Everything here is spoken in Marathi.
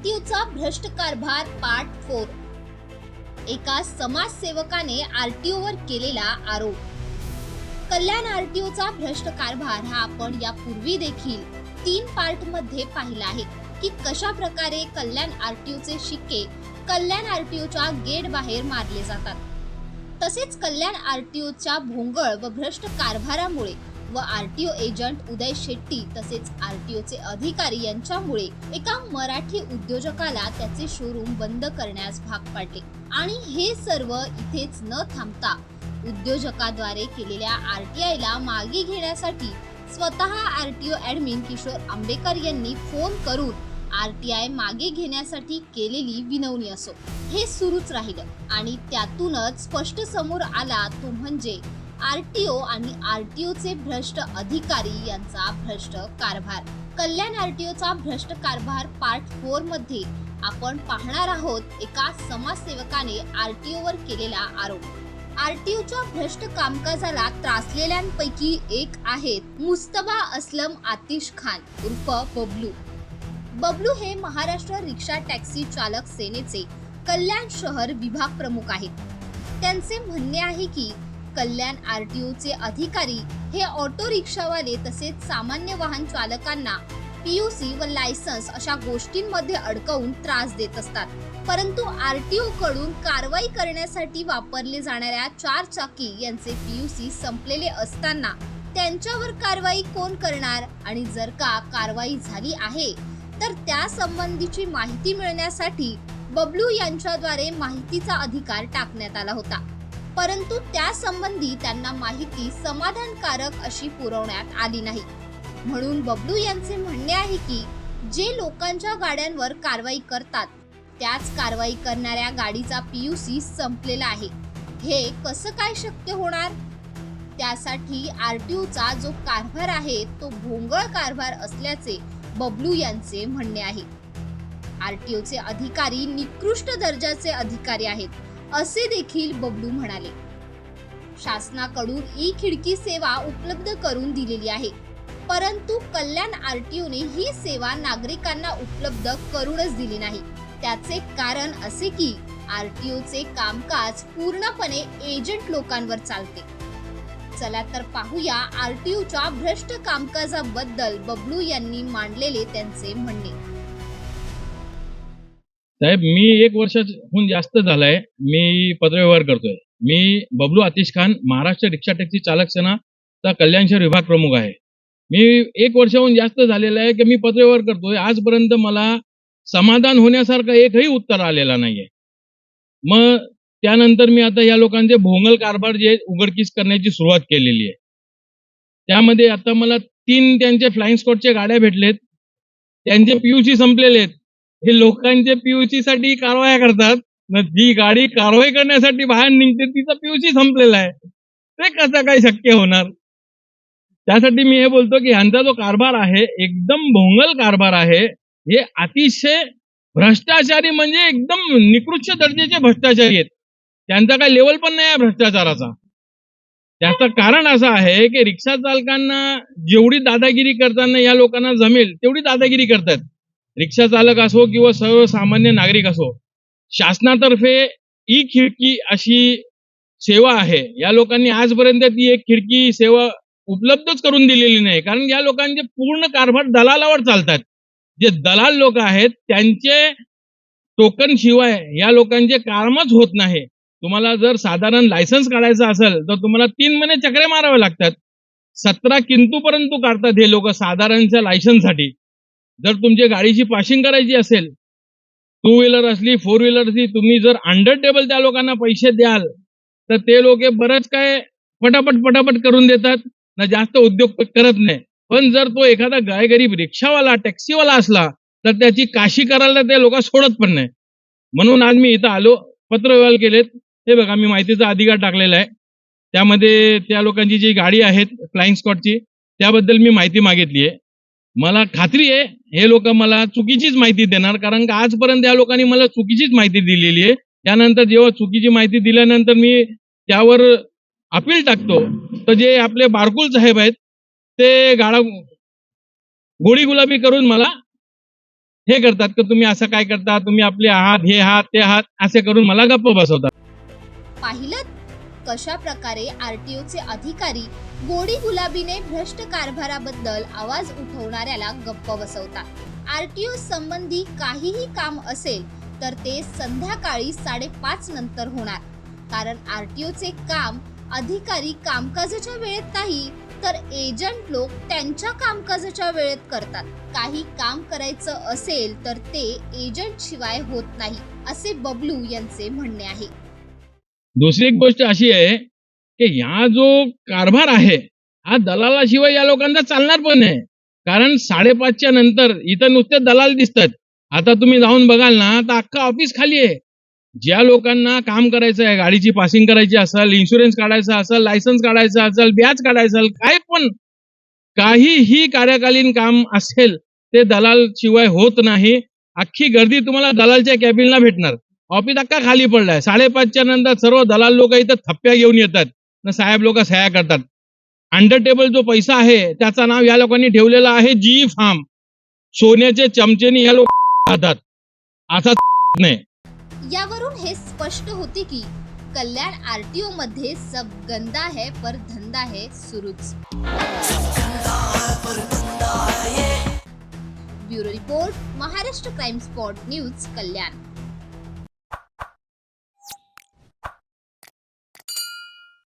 आरटीओचा भ्रष्ट कारभार पार्ट फोर. एका समाजसेवकाने आरटीओवर केलेला आरोप. कल्याण आरटीओचा भ्रष्ट कारभार हा आपण यापूर्वी देखील तीन पार्टमध्ये पाहिला आहे की कशा प्रकारे कल्याण आरटीओचे शिक्के कल्याण आरटीओच्या गेट बाहेर मारले जातात. तसेच कल्याण आरटीओच्या भोंगळ व भ्रष्ट कारभारामुळे व R T O agent Uday Shetty तसेच आर टी ओचे अधिकारी यांच्यामुळे एका मराठी उद्योजकाला त्याचे शोरूम बंद करण्यास भाग पाडले. आणि हे सर्व इथेच न थांबता उद्योजकाद्वारे केलेल्या आर टी आयला मागे घेण्यासाठी स्वतः R T O admin Kishor Ambekar यांनी फोन करून आर टी आय मागे घेण्यासाठी केलेली विनवणी असो. हे सुरूच राहिलं आणि त्यातूनच स्पष्ट समोर आला तो म्हणजे आर टी ओ आणि आर टी ओचे भ्रष्ट अधिकारी यांचा भ्रष्ट कारभार. कल्याण आर टी ओचा भ्रष्ट कारभार पार्ट फोरमध्ये आपण पाहणार आहोत एका समाजसेवकाने आर टी ओवर केलेला आरोप. आर टी ओच्या भ्रष्ट कामकाजाला त्रासलेल्यांपैकी एक आहेत मुस्तबा असलम आतिश खान उर्फ बबलू. बबलू हे महाराष्ट्र रिक्षा टॅक्सी चालक सेनेचे कल्याण शहर विभाग प्रमुख आहेत. त्यांचे म्हणणे आहे की कल्याण आर टी ओचे अधिकारी हे ऑटो रिक्षावाले तसेच सामान्य वाहन चालकांना पीयूसी व लायसन्स अशा गोष्टींमध्ये अडकवून त्रास देत असतात. परंतु आर टी कडून कारवाई करण्यासाठी वापरले जाणाऱ्या चार चाकी यांचे पीयूसी संपलेले असताना त्यांच्यावर कारवाई कोण करणार आणि जर का कारवाई झाली आहे तर त्या संबंधीची माहिती मिळण्यासाठी बबलू यांच्याद्वारे माहितीचा अधिकार टाकण्यात आला होता. परंतु त्यासंबंधी त्यांना माहिती समाधानकारक अशी पुरवण्यात आली नाही. म्हणून बबलू यांचे म्हणणे आहे की जे लोकांच्या गाड्यांवर कारवाई करतात त्याच कारवाई करणाऱ्या गाडीचा पीयूसी संपलेला आहे. हे कसं काय शक्य होणार? त्यासाठी आर आरटीओचा जो कारभार आहे तो भोंगळ कारभार असल्याचे बबलू यांचे म्हणणे आहे. आरटीओचे अधिकारी निकृष्ट दर्जाचे अधिकारी आहेत. असे देखील बबलू म्हणाले. शासनाकडून ई खिडकी सेवा उपलब्ध करून दिलेली आहे. परंतु कल्याण आरटीओने ही सेवा नागरिकांना उपलब्ध करूनच दिली नाही. त्याचे कारण असे की आरटीओचे कामकाज पूर्णपणे एजंट लोकांवर चालते. चला तर पाहूया आरटीओच्या भ्रष्ट कामकाजाबद्दल बबलू यांनी मांडलेले त्यांचे म्हणणे. साहेब मी एक वर्षाहून जास्त झालाय. मी पत्रव्यवहार करतोय. मी बबलू आतिश खान महाराष्ट्र रिक्षा टॅक्सी चालक सेनाचा कल्याणशहर विभाग प्रमुख आहे. मी एक वर्षाहून जास्त झालेलं आहे की मी पत्रव्यवहार करतोय. आजपर्यंत मला समाधान होण्यासारखं एकही उत्तर आलेला नाहीये. मग त्यानंतर मी आता या लोकांचे भोंगल कारभार जे उघडकीस करण्याची सुरुवात केलेली आहे. त्यामध्ये आता मला तीन त्यांचे फ्लाइंग स्कॉटच्या गाड्या भेटलेत. त्यांचे पीयूसी संपलेले आहेत. हे लोकांच्या पीयूसी साठी कारवाया करतात. न जी गाडी कारवाई करण्यासाठी बाहेर निघते तिचा पीयूसी संपलेला आहे. ते कसं काय शक्य होणार? त्यासाठी मी हे बोलतो की ह्यांचा जो कारभार आहे एकदम भोंगल कारभार आहे हे अतिशय भ्रष्टाचारी म्हणजे एकदम निकृष्ट दर्जाचे भ्रष्टाचारी आहेत. त्यांचा काही लेवल पण नाही आहे भ्रष्टाचाराचा. त्याचं कारण असं आहे की रिक्षा चालकांना जेवढी दादागिरी करताना या लोकांना जमेल तेवढी दादागिरी करतात रिक्षा चालक असो किंवा सर्वसामान्य नागरिक असो शासनातर्फे ई खिडकी अशी सेवा आहे. या लोकांनी आजपर्यंत ती एक खिडकी सेवा उपलब्धच करून दिलेली नाही. कारण या लोकांचे पूर्ण कारभार दलालावर चालतात. जे दलाल लोक आहेत त्यांचे टोकन शिवाय या लोकांचे कामच होत नाही. तुम्हाला जर साधारण लायसन्स काढायचं असेल तर तुम्हाला तीन महिने चक्रे मारावे लागतात. सतरा किंतू परंतु काढतात हे लोक साधारणच्या लायसन्ससाठी. जर तुमची गाडीची पासिंग करायची असेल टू व्हीलर असली फोर व्हीलर असली तुम्ही जर अंडर टेबल त्या लोकांना पैसे द्याल तर ते लोक बरंच काय पटापट पटापट करून देतात ना जास्त उद्योग करत नाही. पण जर तो एखादा गायगरीब रिक्षावाला टॅक्सीवाला असला तर त्याची काशी करायला ते लोक सोडत पण नाही. म्हणून आज मी इथं आलो पत्रव्यवहार केलेत. हे बघा मी माहितीचा अधिकार टाकलेला आहे. त्यामध्ये त्या लोकांची जी गाडी आहेत फ्लाइंग स्कॉटची त्याबद्दल मी माहिती मागितली आहे. मला खात्री आहे हे लोक मला चुकीचीच माहिती देणार कारण का आजपर्यंत या लोकांनी मला चुकीचीच माहिती दिलेली आहे. त्यानंतर जेव्हा चुकीची माहिती दिल्यानंतर मी त्यावर अपील टाकतो. तर जे आपले बारकुल साहेब आहेत ते गाडा गोळी गुलाबी करून मला हे करतात की तुम्ही असं काय करता तुम्ही आपले आहात हे आहात ते आहात असे करून मला गप्प बसवतात. पाहिलं कशा प्रकारे आरटीओचे अधिकारी गोडी गुलाबीने भ्रष्ट कारभाराबद्दल आवाज उठवणाऱ्याला गप्प बसवतात. आरटीओ संबंधी काहीही काम असेल तर ते संध्याकाळी साडेपाच नंतर होणार. कारण आरटीओचे काम अधिकारी कामकाजाच्या वेळेत नाही तर एजंट लोक त्यांच्या कामकाजाच्या वेळेत करतात. काही काम करायचं असेल तर ते एजंट शिवाय होत नाही असे बबलू यांचे म्हणणे आहे. दुसरी एक गोष्ट अशी आहे की या जो कारभार आहे हा दलालाशिवाय या लोकांचा चालणार पण आहे कारण साडेपाचच्या नंतर इथं नुसते दलाल दिसतात. आता तुम्ही जाऊन बघाल ना तर अख्खा ऑफिस खाली आहे. ज्या लोकांना काम करायचं आहे गाडीची पासिंग करायची असेल इन्शुरन्स काढायचा असेल लायसन्स काढायचं असेल ब्याज काढायचं असेल काय पण काहीही कार्यकालीन काम असेल ते दलाल शिवाय होत नाही. अख्खी गर्दी तुम्हाला दलालच्या कॅबिनला भेटणार. ऑफिस अक्का खाली पडलाय. साडेपाचच्या नंतर सर्व दलाल लोक इथं थप्प्या घेऊन येतात. ना साहेब लोक सह्या करतात. अंडर टेबल जो पैसा आहे त्याचं नाव या लोकांनी ठेवलेला आहे जी फार्म सोन्याचे चमचेनी या लोक खातात. असा नाही. यावरून हे स्पष्ट होते की कल्याण आरटीओ मध्ये सब गंदा है पर धंदा है सुरूच. Bureau report Maharashtra crime spot news Kalyan.